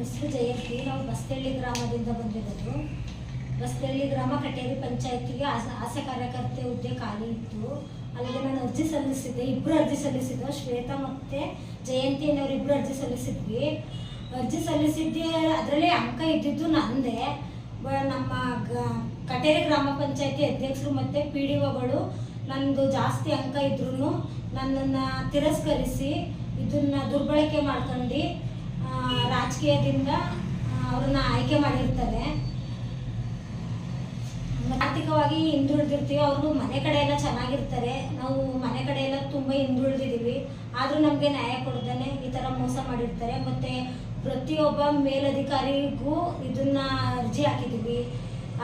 ಹೆಸರು ಜಯಂತಿ ನಾವು ಬಸ್ತಳ್ಳಿ ಗ್ರಾಮದಿಂದ ಬಂದಿರೋದು. ಬಸ್ತಳ್ಳಿ ಗ್ರಾಮ ಕಟೇರಿ ಪಂಚಾಯತಿಗೆ ಆಸ- ಆಸೆ ಕಾರ್ಯಕರ್ತೆ ಹುದ್ದೆ ಖಾಲಿ ಇತ್ತು. ಅಲ್ಲಿಗೆ ನಾನು ಅರ್ಜಿ ಸಲ್ಲಿಸಿದ್ದೆ. ಇಬ್ಬರು ಅರ್ಜಿ ಸಲ್ಲಿಸಿದ್ದು. ಶ್ವೇತಾ ಮತ್ತು ಜಯಂತಿ ಅನ್ನೋರು ಇಬ್ಬರು ಅರ್ಜಿ ಸಲ್ಲಿಸಿದ್ವಿ. ಅರ್ಜಿ ಸಲ್ಲಿಸಿದ್ದೆ. ಅದರಲ್ಲಿ ಅಂಕ ಇದ್ದಿದ್ದು ನಂದೇ. ನಮ್ಮ ಗ, ಕಟೇರಿ ಗ್ರಾಮ ಪಂಚಾಯತಿ ಅಧ್ಯಕ್ಷರು ಮತ್ತು ಪಿ ಡಿ ಒಗಳು ನಂದು ಜಾಸ್ತಿ ಅಂಕ ಇದ್ರೂ ನನ್ನನ್ನು ತಿರಸ್ಕರಿಸಿ, ಇದನ್ನು ದುರ್ಬಳಕೆ ಮಾಡ್ಕೊಂಡು ರಾಜಕೀಯದಿಂದ ಅವ್ರನ್ನ ಆಯ್ಕೆ ಮಾಡಿರ್ತಾರೆ. ಆರ್ಥಿಕವಾಗಿ ಹಿಂದುಳಿದಿರ್ತೀವಿ ಅವರು ಮನೆ ಕಡೆ ಎಲ್ಲ ಚೆನ್ನಾಗಿರ್ತಾರೆ. ನಾವು ಮನೆ ಕಡೆ ಎಲ್ಲ ತುಂಬ ಹಿಂದುಳಿದಿದ್ದೀವಿ. ಆದರೂ ನಮಗೆ ನ್ಯಾಯ ಕೊಡ್ತಾನೆ ಈ ಥರ ಮೋಸ ಮಾಡಿರ್ತಾರೆ. ಮತ್ತು ಪ್ರತಿಯೊಬ್ಬ ಮೇಲಧಿಕಾರಿಗೂ ಇದನ್ನ ಅರ್ಜಿ ಹಾಕಿದ್ದೀವಿ.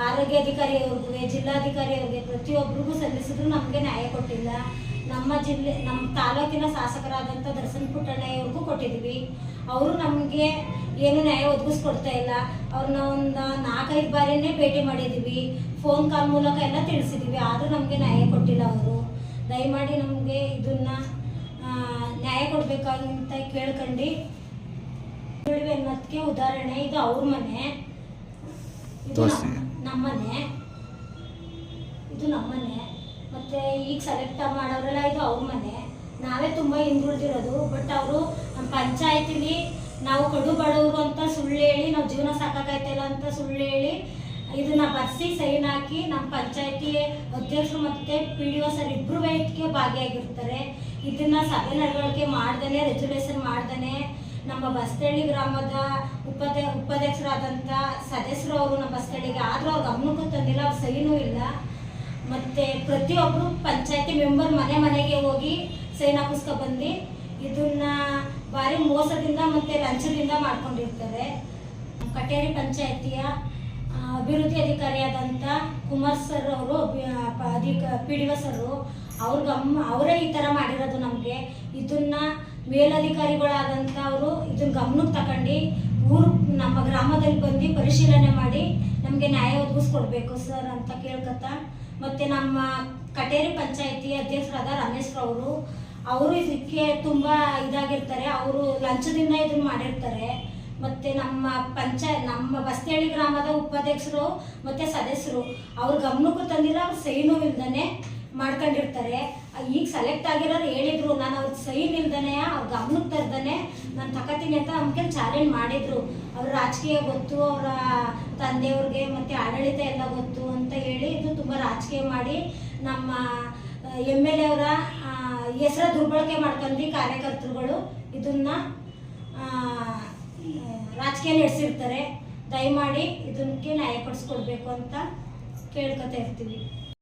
ಆರೋಗ್ಯ ಅಧಿಕಾರಿಯವ್ರಿಗೆ, ಜಿಲ್ಲಾಧಿಕಾರಿಯವ್ರಿಗೆ ಪ್ರತಿಯೊಬ್ಬರಿಗೂ ಸಲ್ಲಿಸಿದ್ರು ನಮಗೆ ನ್ಯಾಯ ಕೊಟ್ಟಿಲ್ಲ. ನಮ್ಮ ಜಿಲ್ಲೆ, ನಮ್ಮ ತಾಲೂಕಿನ ಶಾಸಕರಾದಂಥ ದರ್ಶನ್ ಪುಟ್ಟಣ್ಣಯ್ಯವ್ರಿಗೂ ಕೊಟ್ಟಿದ್ದೀವಿ. ಅವರು ನಮಗೆ ಏನು ನ್ಯಾಯ ಒದಗಿಸ್ಕೊಡ್ತಾ ಇಲ್ಲ. ಅವ್ರನ್ನ ಒಂದು ನಾಲ್ಕೈದು ಬಾರಿನೇ ಭೇಟಿ ಮಾಡಿದ್ದೀವಿ ಫೋನ್ ಕಾಲ್ ಮೂಲಕ ಎಲ್ಲ ತಿಳಿಸಿದ್ದೀವಿ ಆದರೂ ನಮಗೆ ನ್ಯಾಯ ಕೊಟ್ಟಿಲ್ಲ ಅವರು. ದಯಮಾಡಿ ನಮಗೆ ಇದನ್ನು ನ್ಯಾಯ ಕೊಡಬೇಕಂತ ಕೇಳ್ಕೊಂಡು. ಅನ್ನೋದಕ್ಕೆ ಉದಾಹರಣೆ ಇದು ಅವ್ರ ಮನೆ. ಇದು ನಮ್ಮ- ನಮ್ಮನೆ. ಇದು ನಮ್ಮನೆ. ಮತ್ತೆ ಈಗ ಸೆಲೆಕ್ಟ್ ಮಾಡೋರೆಲ್ಲ ಇದು ಅವ್ರ ಮನೆ. ನಾವೇ ತುಂಬ ಹಿಂದುಳಿದಿರೋದು. ಬಟ್ ಅವರು ಪಂಚಾಯತಿಲಿ ನಾವು ಕಡು ಬಡವರು ಅಂತ ಸುಳ್ಳು ಹೇಳಿ, ನಾವು ಜೀವನ ಸಾಕಾಗೈತಿಲ್ಲ ಅಂತ ಸುಳ್ಳು ಹೇಳಿ, ಇದನ್ನ ಬರ್ಸಿ ಸೈನ್ ಹಾಕಿ ನಮ್ಮ ಪಂಚಾಯತಿ ಅಧ್ಯಕ್ಷರು ಮತ್ತೆ ಪಿ ಡಿ ಒ ಸರ್ ಇಬ್ರು ಇದಕ್ಕೆ ಭಾಗಿಯಾಗಿರ್ತಾರೆ. ಇದನ್ನ ಸಭೆ ನಡವಳಿಕೆ ಮಾಡ್ದೇ ರೆಜುಲೇಷನ್ ಮಾಡ್ದೇ ನಮ್ಮ ಬಸ್ತಳ್ಳಿ ಗ್ರಾಮದ ಉಪಾಧ್ಯ ಉಪಾಧ್ಯಕ್ಷರಾದಂಥ ಸದಸ್ಯರು ಅವರು ನಮ್ಮ ಬಸ್ತಳ್ಳಿಗೆ ಆದರೂ ಅವ್ರ ಗಮನಕ್ಕೂ ತಂದಿಲ್ಲ, ಅವ್ರ ಸೈನೂ ಇಲ್ಲ. ಮತ್ತೆ ಪ್ರತಿಯೊಬ್ಬರು ಪಂಚಾಯತಿ ಮೆಂಬರ್ ಮನೆ ಮನೆಗೆ ಹೋಗಿ ಸೈನ್ ಹಾಕಿಸ್ಕೊ ಬಂದು ಇದನ್ನ ಭಾರಿ ಮೋಸದಿಂದ ಮತ್ತೆ ಲಂಚದಿಂದ ಮಾಡ್ಕೊಂಡಿರ್ತಾರೆ. ಕಟೇರಿ ಪಂಚಾಯತಿಯ ಅಭಿವೃದ್ಧಿ ಅಧಿಕಾರಿಯಾದಂಥ ಕುಮಾರ್ ಸರ್ ಅವರು ಅಧಿಕ, ಪಿ ಡಿ ಒ ಸರ್ ಅವ್ರ ಗಮ್, ಅವರೇ ಈ ಥರ ಮಾಡಿರೋದು ನಮಗೆ. ಇದನ್ನ ಮೇಲಧಿಕಾರಿಗಳಾದಂಥ ಅವರು ಇದನ್ನ ಗಮನಕ್ಕೆ ತಗೊಂಡು ಊರು, ನಮ್ಮ ಗ್ರಾಮದಲ್ಲಿ ಬಂದು ಪರಿಶೀಲನೆ ಮಾಡಿ ನಮಗೆ ನ್ಯಾಯ ಒದಗಿಸ್ಕೊಡ್ಬೇಕು ಸರ್ ಅಂತ ಕೇಳ್ಕತ್ತ. ಮತ್ತೆ ನಮ್ಮ ಕಟೇರಿ ಪಂಚಾಯತಿ ಅಧ್ಯಕ್ಷರಾದ ರಮೇಶ್ ರವರು ಅವರು ಇದಕ್ಕೆ ತುಂಬ ಇದಾಗಿರ್ತಾರೆ. ಅವರು ಲಂಚದಿಂದ ಇದನ್ನ ಮಾಡಿರ್ತಾರೆ. ಮತ್ತೆ ನಮ್ಮ ಪಂಚಾಯತ್ ನಮ್ಮ ಬಸ್ತೇಳಿ ಗ್ರಾಮದ ಉಪಾಧ್ಯಕ್ಷರು ಮತ್ತೆ ಸದಸ್ಯರು, ಅವ್ರ ಗಮನಕ್ಕೂ ತಂದಿರೋ ಅವ್ರ ಸೈನು ಇಲ್ದಾನೆ ಮಾಡ್ಕೊಂಡಿರ್ತಾರೆ. ಈಗ ಸೆಲೆಕ್ಟ್ ಆಗಿರೋರು ಹೇಳಿದ್ರು, ನಾನು ಅವ್ರ ಸೈನ್ ಇಲ್ದೇ ಅವ್ರ ಗಮನಕ್ಕೆ ತರ್ದೇ ನಾನು ತಗೋತೀನಿ ಅಂತ ನಮ್ಗೆ ಚಾಲೆಂಜ್ ಮಾಡಿದ್ರು. ಅವ್ರ ರಾಜಕೀಯ ಗೊತ್ತು, ಅವರ ತಂದೆಯವ್ರಿಗೆ ಮತ್ತೆ ಆಡಳಿತ ಎಲ್ಲ ಗೊತ್ತು ಅಂತ ಹೇಳಿ ಇದು ತುಂಬ ರಾಜಕೀಯ ಮಾಡಿ ನಮ್ಮ ಎಂ ಎಲ್ ಎ ಅವರ ಹೆಸರ ದುರ್ಬಳಕೆ ಮಾಡ್ಕೊಂಡು ಕಾರ್ಯಕರ್ತರುಗಳು. ಇದನ್ನ ರಾಜಕೀಯ ನಡೆಸಿರ್ತಾರೆ. ದಯಮಾಡಿ ಇದಕ್ಕೆ ನ್ಯಾಯ ಪಡಿಸ್ಕೊಡ್ಬೇಕು ಅಂತ ಕೇಳ್ಕೊತಾ ಇರ್ತೀವಿ.